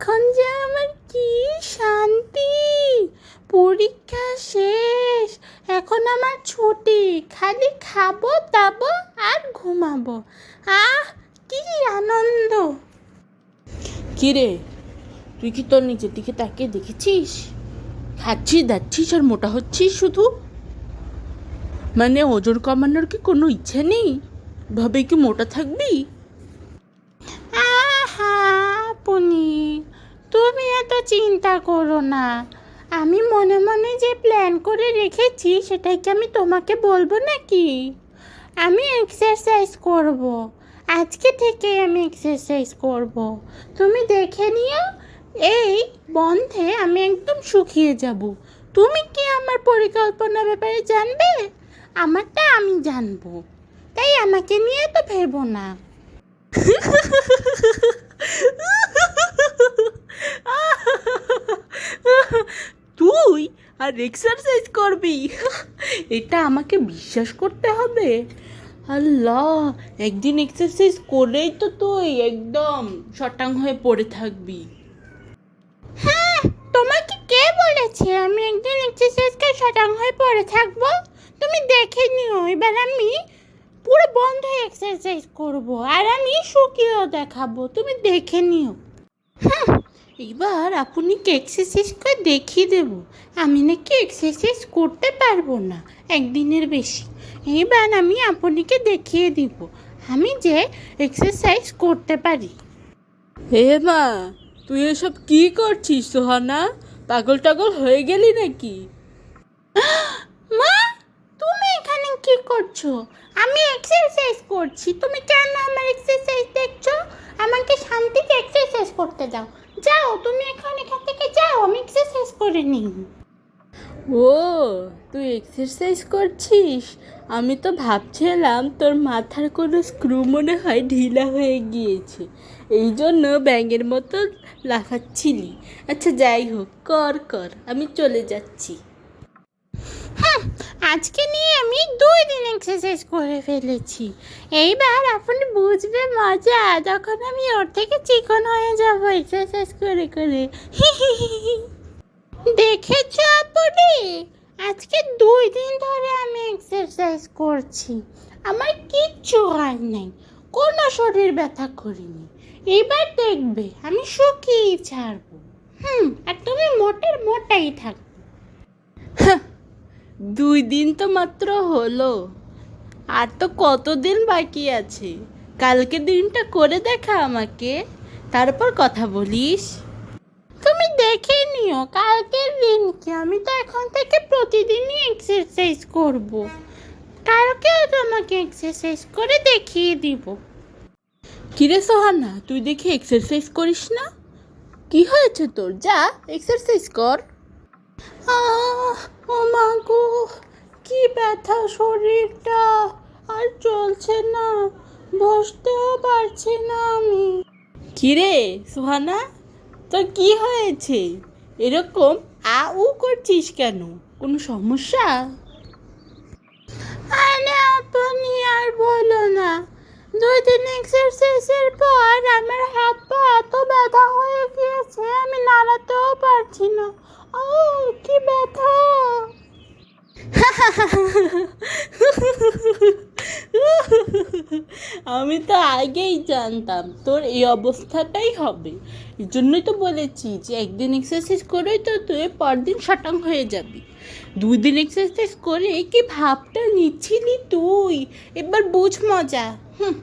এখন যে আমার কি শান্তি? পরীক্ষা শেষ। এখন আমার ছুটি। খালি খাব, দাবো আর ঘুমাবো। আহ, কি আনন্দ। কিরে তুই কি তোর নিজের দিকে তাকিয়ে দেখেছিস? খাচ্ছিস, দাচ্ছিস আর মোটা হচ্ছিস শুধু? মানে ওজন কমানোর কি কোনো ইচ্ছে নেই? ভাবে কি মোটা থাকবি আহা পুনি তুমি এত চিন্তা করো না। আমি মনে মনে যে প্ল্যান করে রেখেছি, সেটাই কি আমি তোমাকে বলব নাকি? আমি এক্সারসাইজ করব। আজকে থেকে আমি এক্সারসাইজ করব। তুমি দেখে নিও, এই বন্ধে আমি একদম শুকিয়ে যাব। তুমি কি আমার পরিকল্পনা ব্যাপারে জানবে? আমারটা আমি জানব। তাই আমাকে নিয়ে তো ভেবো না। আর এক্সারসাইজ করবি? এটা আমাকে বিশ্বাস করতে হবে। আল্লাহ একদিন এক্সারসাইজ করেই তো তুই একদম শটাং হয়ে পড়ে থাকবি। হ্যাঁ তোমাকে কে বলেছে আমি একদিন এক্সারসাইজ করে শটাং হয়ে পড়ে থাকব? তুমি দেখে নিও এবার আমি পুরো বন্ধ হয়ে এক্সারসাইজ করব আর আমি শুকিয়েও দেখাবো তুমি দেখে নিও। হুম, এবার আপনিকে এক্সারসাইজ করে দেখিয়ে দেব। আমি নাকি এক্সারসাইজ করতে পারব না একদিনের বেশি। এবার আমি আপনিকে দেখিয়ে দিব আমি যে এক্সারসাইজ করতে পারি। হে মা তুই এসব কি করছিস সোহানা? পাগল টাগল হয়ে গেলি নাকি? মা তুমি এখানে কি করছ? আমি এক্সারসাইজ করছি তুমি কেন আমার এক্সারসাইজ দেখছ আমাকে শান্তিতে এক্সারসাইজ করতে দাও যাও তুমি এখন এখান থেকে যাও আমি এক্সারসাইজ করে নিই ও তুই এক্সারসাইজ করছিস? আমি তো ভাবছিলাম তোর মাথার কোনো স্ক্রু মনে হয় ঢিলা হয়ে গিয়েছে। এই জন্য ব্যাঙের মতো লাফাচ্ছিলি। আচ্ছা যাই হোক কর কর আমি চলে যাচ্ছি। হুম, আজকে নিয়ে আমি দুই দিন এক্সারসাইজ করে ফেলেছি। এইবার আপনি বুঝবে মজা যখন আমি ওর থেকে চিকন হয়ে যাব এক্সারসাইজ করে করে। দেখেছ আপনি? আজকে দুই দিন ধরে আমি এক্সারসাইজ করছি। আমার কিচ্ছু হয় নাই। কোনো শরীর ব্যথা করিনি। এবার দেখবে, আমি শুকিয়ে ছাড়বো। হুম, আর তুমি মোটের মোটাই থাকবে। দুই দিন তো মাত্র হলো। আর তো কতদিন বাকি আছে? কালকে দিনটা করে দেখা আমাকে। তারপর কথা বলিস। দেখে নিও কালকের দিনকে আমি তো এখন থেকে প্রতিদিনই এক্সারসাইজ করব। কালকেও তোমাকে এক্সারসাইজ করে দেখিয়ে দিব। কিরে সোহানা তুই দেখি এক্সারসাইজ করিস না? কি হয়েছে তোর? যা এক্সারসাইজ কর। ও মা গো কি ব্যথা শরীরটা আর চলছে না বসতেও পারছি না আমি। কিরে সোহানা তোর কি হয়েছে? এরকম আ উ করছিস কেন? কোনো সমস্যা? আরে আপনি আর বলো না। দুই দিন এক্সারসাইজের পর আমার হাত পা এত ব্যথা হয়ে গিয়েছে, আমি নাড়াতেও পারছি না। ও, কি ব্যথা! আমি তো আগেই জানতাম তোর এই অবস্থাটাই হবে। এই জন্যই তো বলেছি যে একদিন এক্সারসাইজ করেই তো তুই পরদিন শটাং হয়ে যাবি। দুই দিন এক্সারসাইজ করে কি ভাবটা নিচ্ছিলি তুই? এবার বুঝ মজা। হুম।